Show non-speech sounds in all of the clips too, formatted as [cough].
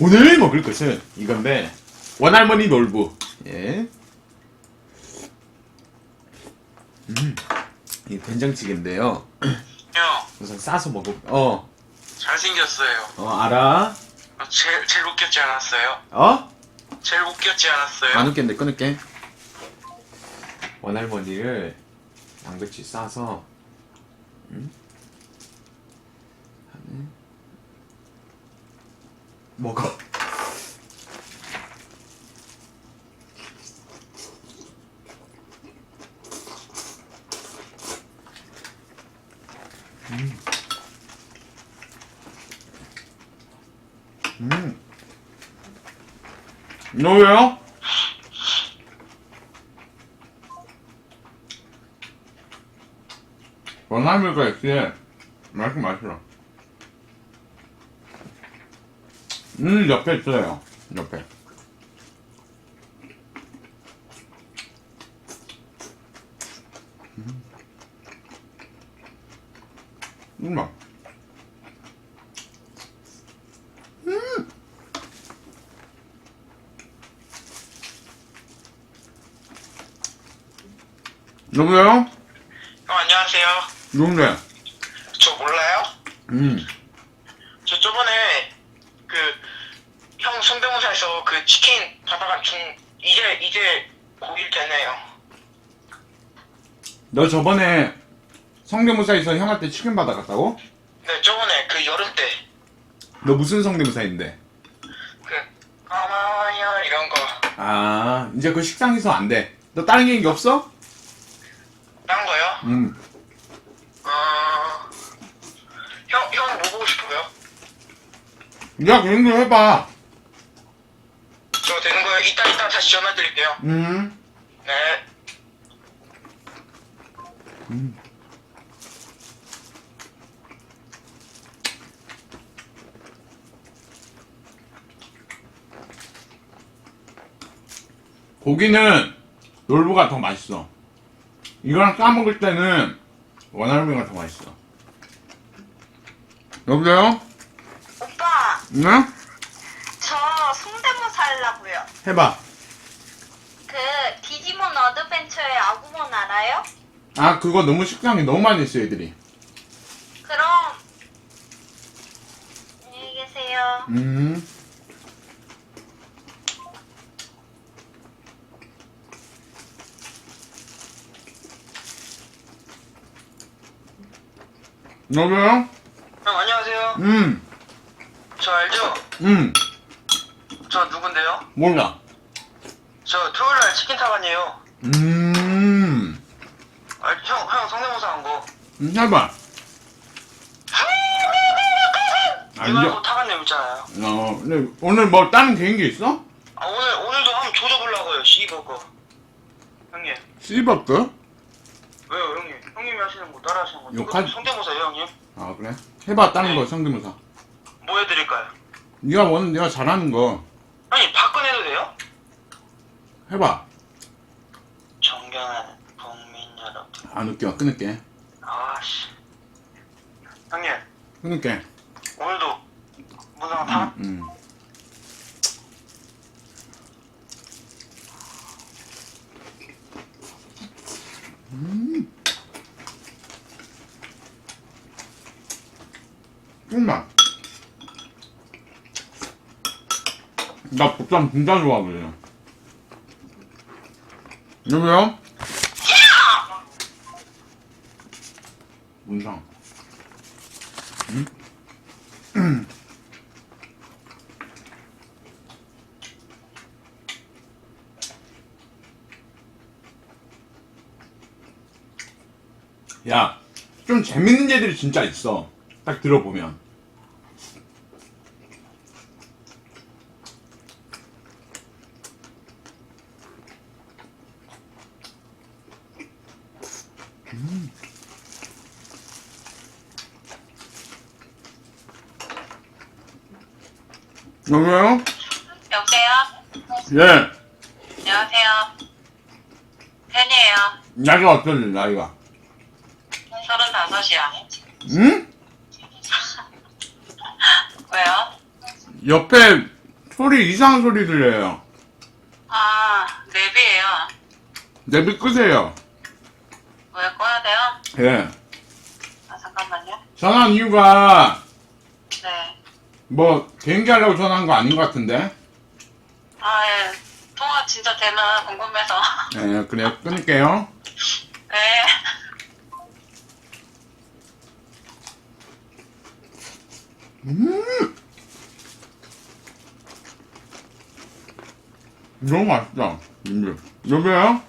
오늘 먹을 것은 이건데 원할머니 놀부. 예. 음, 이 된장찌개인데요. 형, 우선 싸서 먹어. 어, 잘생겼어요. 어 알아. 어, 제일, 제일 웃겼지 않았어요? 어? 제일 웃겼지 않았어요? 안 웃겠는데 끊을게. 원할머니를 양배추 싸서 음? 하네. 먹어. 음. 음. 너 왜요? 원하밀가 있지. 맛있긴 맛있어. 음, 옆에 있어요. 옆에. 음. 음. 여보세요? 누군데? 저 몰라요? 음. 저 저번에 그, 형 성대모사에서 그 치킨 받아간 중, 이제, 이제 고일 되네요. 너 저번에 성대모사에서 형한테 치킨 받아갔다고? 네, 저번에 그 여름 때, 너 무슨 성대모사인데? 그, 어머요, 이런 거. 아, 이제 그 식당에서 안 돼. 너 다른 얘기 없어? 딴 거요? 음. 어, 형, 형 뭐 보고 싶어요? 야, 그런 거 해봐. 저 되는 거예요? 이따, 이따 다시 전화 드릴게요. 음. 네. 고기는 놀부가 더 맛있어. 이거랑 싸먹을 때는 원할머니가 더 맛있어. 여보세요? 오빠, 응? 해봐. 그 디지몬 어드벤처의 아구몬 알아요? 아, 그거 너무 식상해. 너무 많이 했어, 애들이. 그럼 안녕히 계세요. 음. 여보세요? 형, 안녕하세요. 음. 저 알죠? 음. 저 누군데요? 몰라. 저 토요일 날 치킨 타반이에요. 음. 아, 형, 형 성대모사 한 거. 음, 해봐. 아, 이거 이제, 타간 님 있잖아요. 어, 근데 오늘 뭐 다른 개인기 있어? 아, 오늘, 오늘도 한번 조져보려고요, 씨버 거. 형님. 씨버크? 왜요, 형님? 형님이 하시는 거 따라 하시는 거. 욕할- 이거 성대모사예요, 형님? 아, 그래? 해봐, 다른 거, 성대모사. 뭐 해드릴까요? 네가 원, 네가 잘하는 거. 아니, 박근혜도 돼요? 해봐. 존경하는 국민 여러분. 안 웃겨. 끊을게. 아씨. 형님, 끊을게. 오늘도 무상 타? 음, 음. 음. 꿀맛. 나 복장 진짜 좋아하거든. 여보세요? 문상. [clears throat] 야, 좀 재밌는 애들이 진짜 있어. 딱 들어보면. 음. 여보세요? 여보세요? 예. 안녕하세요. 팬이에요. 나이가 돼, 나이가? 서른 다섯이야. 응? [laughs] 왜요? 옆에 소리 이상한 소리 들려요. 아, 랩이에요. 내비 끄세요. 왜 꺼야 돼요? 예. 아, 잠깐만요. 전화한 이유가 네. 뭐 개인기 하려고 전화한 거 아닌 것 같은데. 아, 예. 통화 진짜 되나 궁금해서. 예, 그래요. 끊을게요. 네. 음! 너무 맛있다. 님들. 여보세요?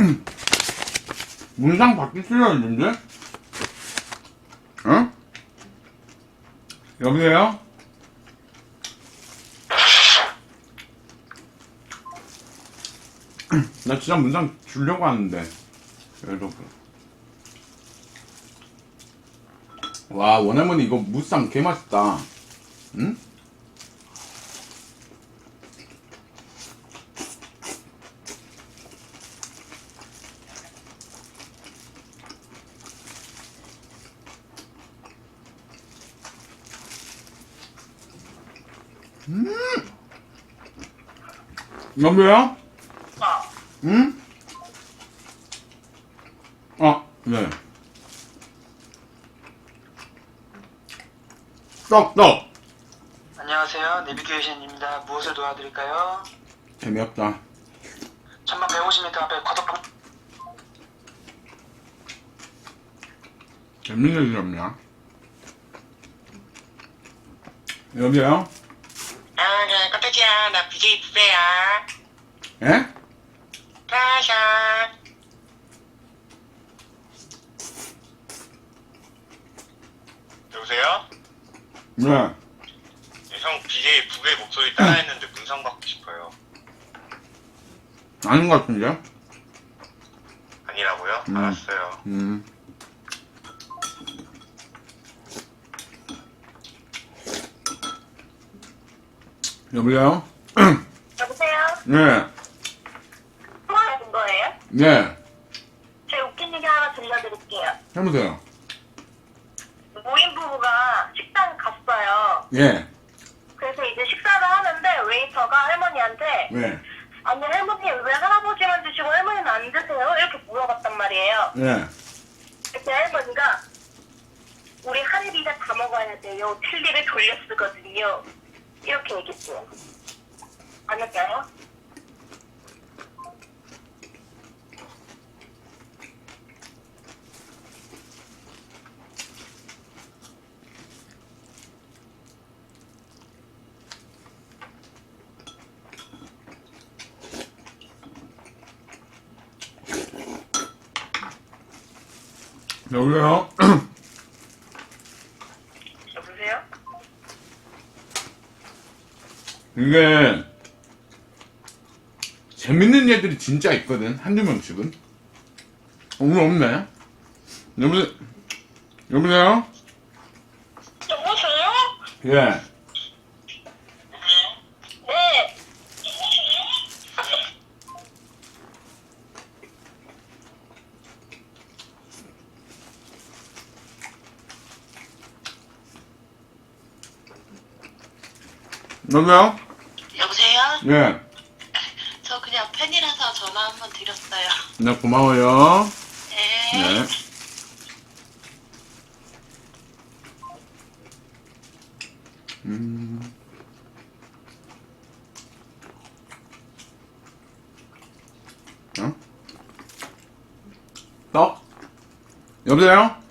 음. 문상 싫어요, 님들? 어? 여보세요? 나 진짜 문상 주려고 하는데. 여러분. 와, 원할머니 이거 무쌍 개 맛있다. 응? 여보세요? 응? 아, 네. 떡, 떡! 안녕하세요. 내비게이션입니다. 무엇을 도와드릴까요? 재미없다. 전방 150m 앞에 과도폭 재밌는 일 없냐? 여보세요? 깜짝이야. 나 BJ 부배야. 예? 짜잔. 여보세요? 네. 형 BJ 부배 목소리 따라했는데 문상 받고 싶어요. 아닌 것 같은데? 아니라고요? 음. 알았어요. 음. 여보세요? 여보세요? 네. 통화하신 거예요? 네. 제가 웃긴 얘기 하나 들려드릴게요. 해보세요. 모임 부부가 식당 갔어요. 예. 그래서 이제 식사를 하는데 웨이터가 할머니한테 네. 아니 할머니 왜 할아버지만 드시고 할머니는 안 드세요? 이렇게 물어봤단 말이에요. 네. 그때 할머니가 우리 한입이가 다 먹어야 돼요. 틀니를 돌려 쓰거든요. 이렇게 얘기했어요. 아닐까요? 여보세요? 여보세요? [clears throat] 이게 재밌는 애들이 진짜 있거든 한두 명씩은 오늘 없네 여보세요? 여보세요? 여보세요? 예 네. 여보세요? 예 저 그냥 팬이라서 전화 한번 드렸어요. 네, 고마워요 네. 네 음. 어? 떡? 여보세요?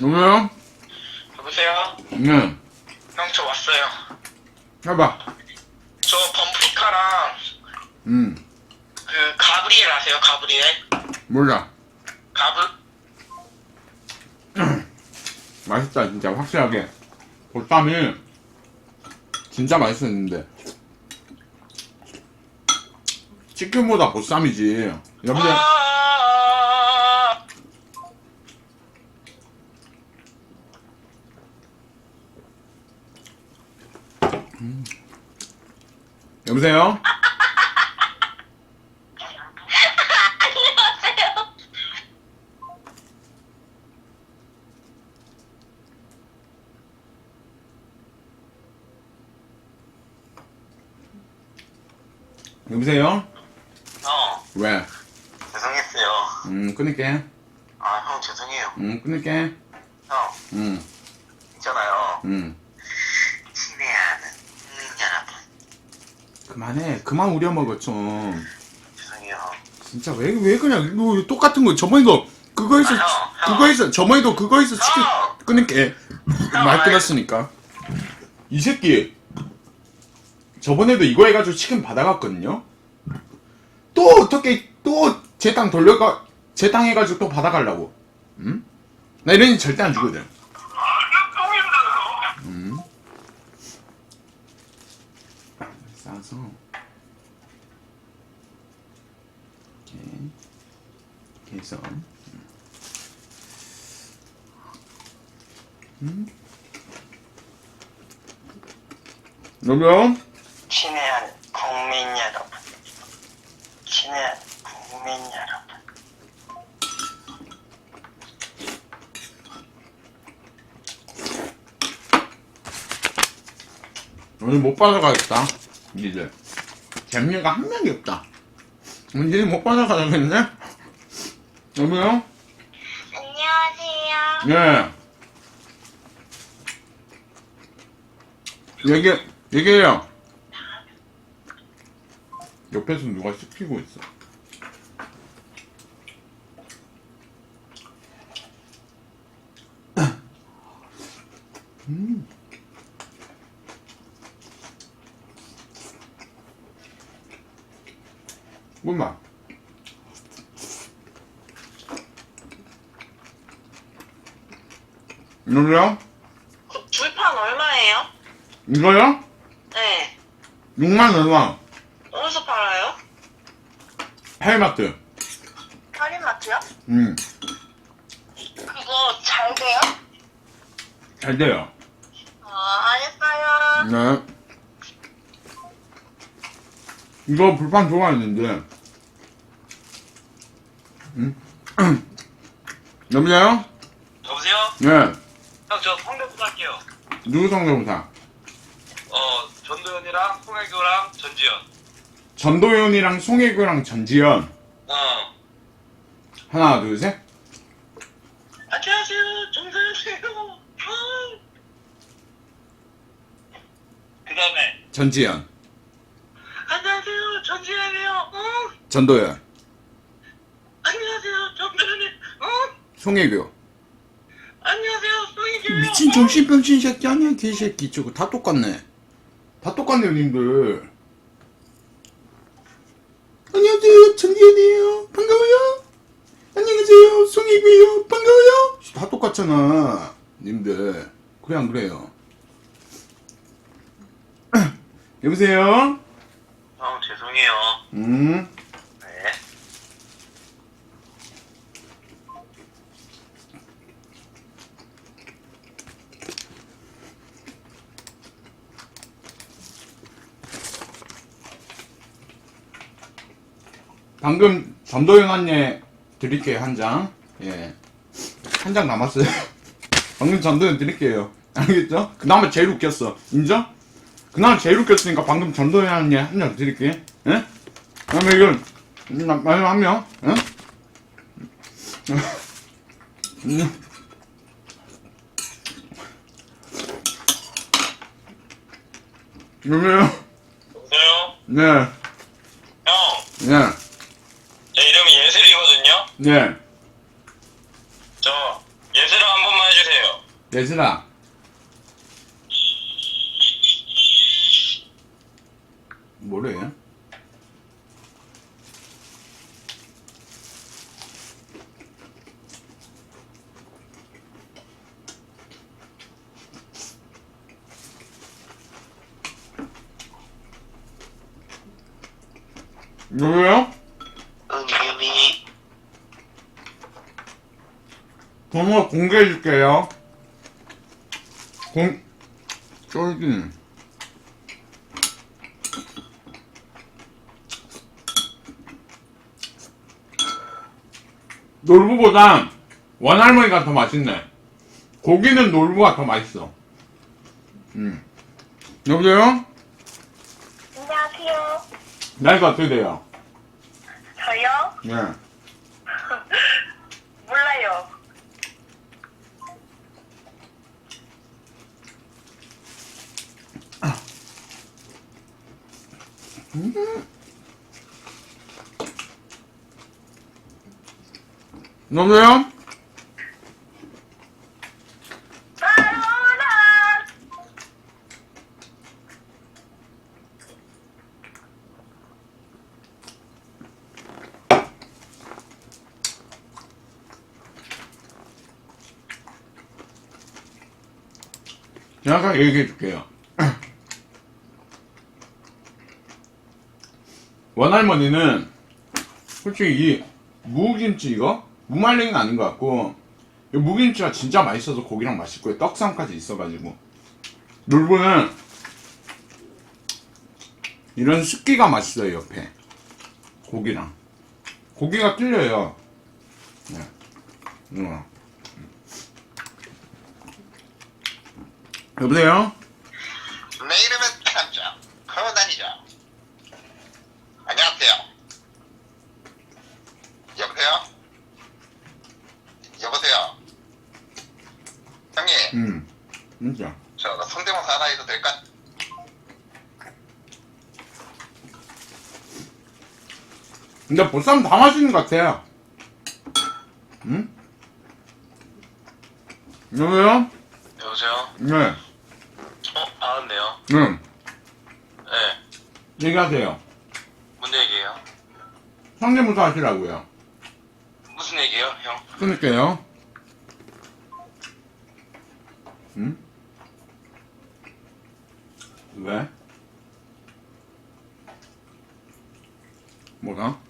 여보세요? 여보세요? 네. 형, 저 왔어요. 해봐. 저 범프리카랑 음. 그 가브리엘 아세요? 가브리엘? 몰라. 가브? [clears throat] 맛있다, 진짜, 확실하게. 보쌈이 진짜 맛있었는데 치킨보다 보쌈이지 여러분들 아, 여보세요? 안녕하세요. 여보세요? 형 왜? 죄송했어요. 음 끊을게 아 형 죄송해요. 음 끊을게 형 음 있잖아요. 음. 친애하는 국민 여러분 그만해 그만 우려먹어 좀 죄송해요. 진짜 왜 왜 그냥 이거 똑같은 거 저번에도 그거에서 아, 형, 형. 그거에서 저번에도 그거에서 치킨 형! 끊을게 말 아이. 끊었으니까 이 새끼 저번에도 이거 해가지고 치킨 받아갔거든요 또 어떻게 또제땅 돌려가 제땅 해가지고 또 받아가려고 음? 나 이런 애 절대 안 주거든 음? 싸서 이렇게 이렇게 해서 음? 여보세요? 친애하는 국민 여러분 친애하는 국민 여러분 오늘 못 받아가겠다 니들 재미가 한 명이 없다 니들 못 받아가겠네? 여보세요? 안녕하세요. 네 얘기, 얘기해요 옆에서 누가 시키고 있어 음. 꿀맛 이거요? 그 불판 얼마예요? 이거요? 네. 6만 얼마 어디서 팔아요? 해마트 할인마트요? 음, 그거 잘 돼요? 잘 돼요 아, 알겠어요. 네 이거 불판 좋아했는데 음? [clears throat] 여보세요? 여보세요? 네형저 성대부터 할게요. 누구 성대모사? 어 전도연이랑 송혜교랑 전지현. 전도연이랑 송혜교랑 전지현. 어. 하나 둘 셋. 안녕하세요 정도연이에요 그 다음에 전지현. 안녕하세요 전지현이에요. 응. 전도연 송혜교. 안녕하세요 송혜교예요 미친 정신병신 새끼 아니야 개새끼. 저거 다 똑같네. 다 똑같네요 님들. 안녕하세요 전지현이에요. 반가워요. 안녕하세요 송이고요. 반가워요. 다 똑같잖아 님들. 그래 안 그래요? [clears throat] 여보세요? 형 죄송해요. 음 네 방금 전도연 언니 드릴게요 한 장 예. 한 장 남았어요 [laughs] 방금 전도연 드릴게요 알겠죠? 그나마 제일 웃겼어 인정? 그나마 제일 웃겼으니까 방금 전도연 언니 한장 드릴게 예? 그다음에 이건 마- 마지막 한 명 예? 음. 여보세요? 여보세요 네, 형 네, 예진아. 뭐래? 누구요? 은유미. 번호 공개해줄게요. 공, 쫄긴. 놀부보단 원할머니가 더 맛있네. 고기는 놀부가 더 맛있어. 음. 여보세요? 안녕하세요. 나이가 어떻게 돼요? 저요? 네. 몰라요. 여보세요? 따로라. 제가 얘기해 줄게요. 원할머니는 솔직히 이 무김치 이거 무말랭이는 아닌 것 같고 이 무김치가 진짜 맛있어서 고기랑 맛있고 떡상까지 있어가지고 놀부는 이런 습기가 맛있어요 옆에 고기랑 고기가 틀려요. 네. 음. 여보세요? 내 이름은 탐정 코난이죠. 안녕하세요. 여보세요? 여보세요? 형님, 음, 진짜. 저 성대모사 하나 해도 될까? 근데 보쌈 다 맛있는 것 같아요. 응? 여보세요? 여보세요? 네. 어, 알았네요. 응. 네, 얘기하세요. 뭔 얘기예요? 성대모사 하시라고요. 무슨 얘기예요, 형? 끊을게요. 응? 왜? 뭐가?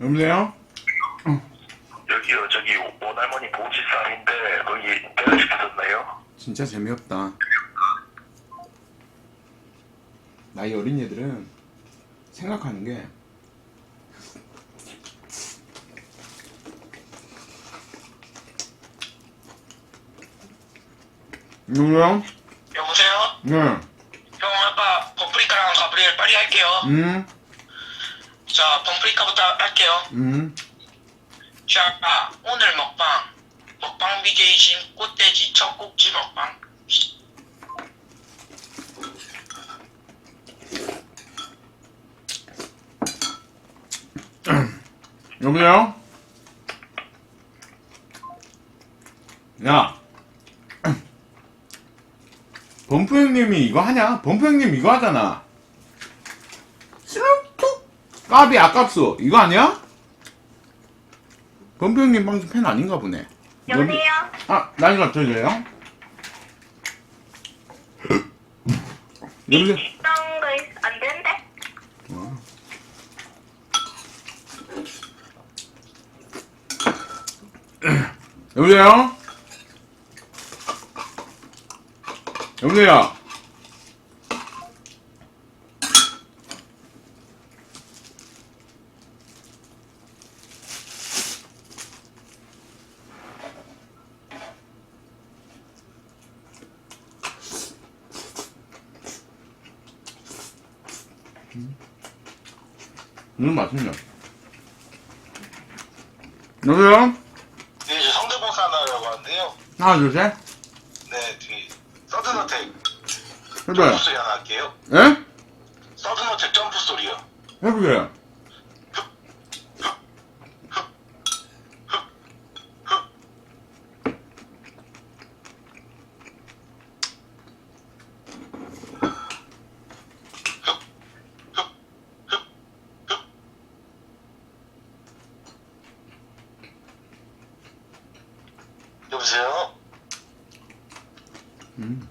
여보세요? 여기요, 저기 오날머니 보지쌈인데 거기 배달시키셨나요? 진짜 재미없다. 나이 어린 애들은 생각하는 게 누구요? [laughs] 여보세요? 네. 형, 아까 범프리카랑 가브리엘 빨리 할게요. 음, 자, 범프리카부터 할게요. 음. 자, 오늘 먹방. 먹방 BJ신 꽃돼지 첫 꼭지 먹방. 여보세요? 야. 범프 형님이 이거 하냐? 범프 형님 이거 하잖아. 스루툭 까비 아깝소. 이거 아니야? 범프 형님 방송 팬 아닌가 보네. 여보세요? 아, 나이가 돼요? 여보세요? 있던 거안 된대? 여보세요? 여보세요? 음, 맛있네. 여보세요? 네, 이제 성대모사 하려고 하는데요. 하나, 둘, 셋. 서든어택. 점프 소리 하나 할게요. 예? 서든어택 점프 소리요. 해보세요. 음.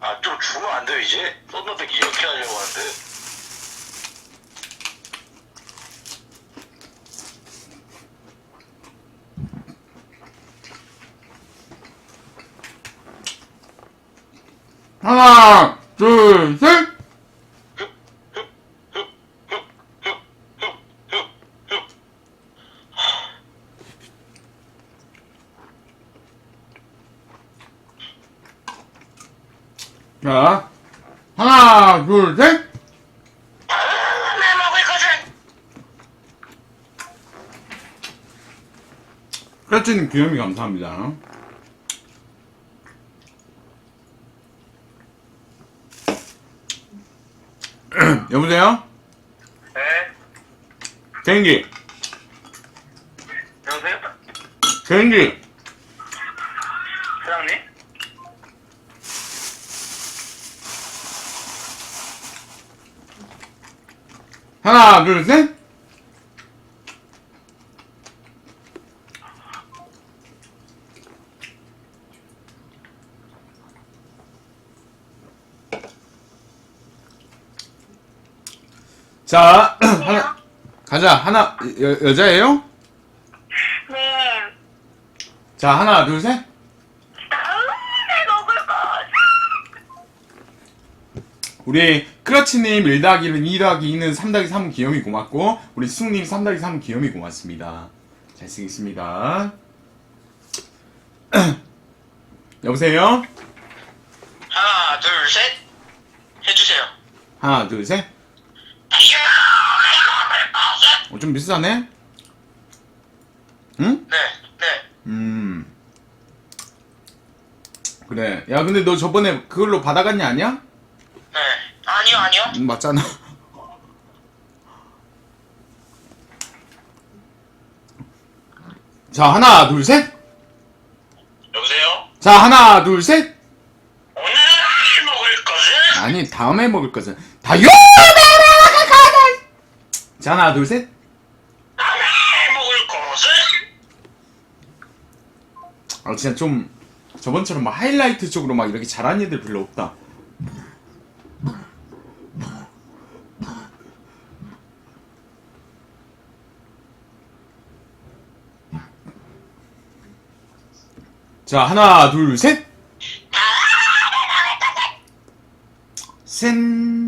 아, 좀 주면 안 돼요, 이제? 썬더백이 이렇게 하려고 하는데. 하나, 둘, 셋! 자, 하나, 둘, 셋! 내 먹을 것은 크라치님 귀염이 감사합니다. [clears throat] 여보세요? 네? 개인기, 여보세요? 개인기. 사장님? 하나, 둘, 셋! 자, [clears throat] 하나, 가자. 하나, 여, 여자예요? 네. 자, 하나, 둘, 셋. 먹을 것. 우리 크러치님 1 더하기 1은 2 더하기 2는 3 더하기 3 귀염이 고맙고 우리 수웅님 3 더하기 3 귀염이 고맙습니다. 잘 쓰겠습니다. [clears throat] 여보세요? 하나 둘 셋 해주세요 하나 둘 셋. 어, 좀 비슷하네? 응? 네 네 음. 그래. 야 근데 너 저번에 그걸로 받아갔냐 아니야? 네. 아니요 아니요 음, 맞잖아. 자 하나 둘 셋. 여보세요? 자 하나 둘 셋. 오늘 먹을 것은 아니 다음에 먹을 것은 다요. 자 하나 둘 셋. 먹을 아 진짜 좀 저번처럼 막 하이라이트 쪽으로 막 이렇게 잘하는 애들 별로 없다. 자 하나 둘 셋. 센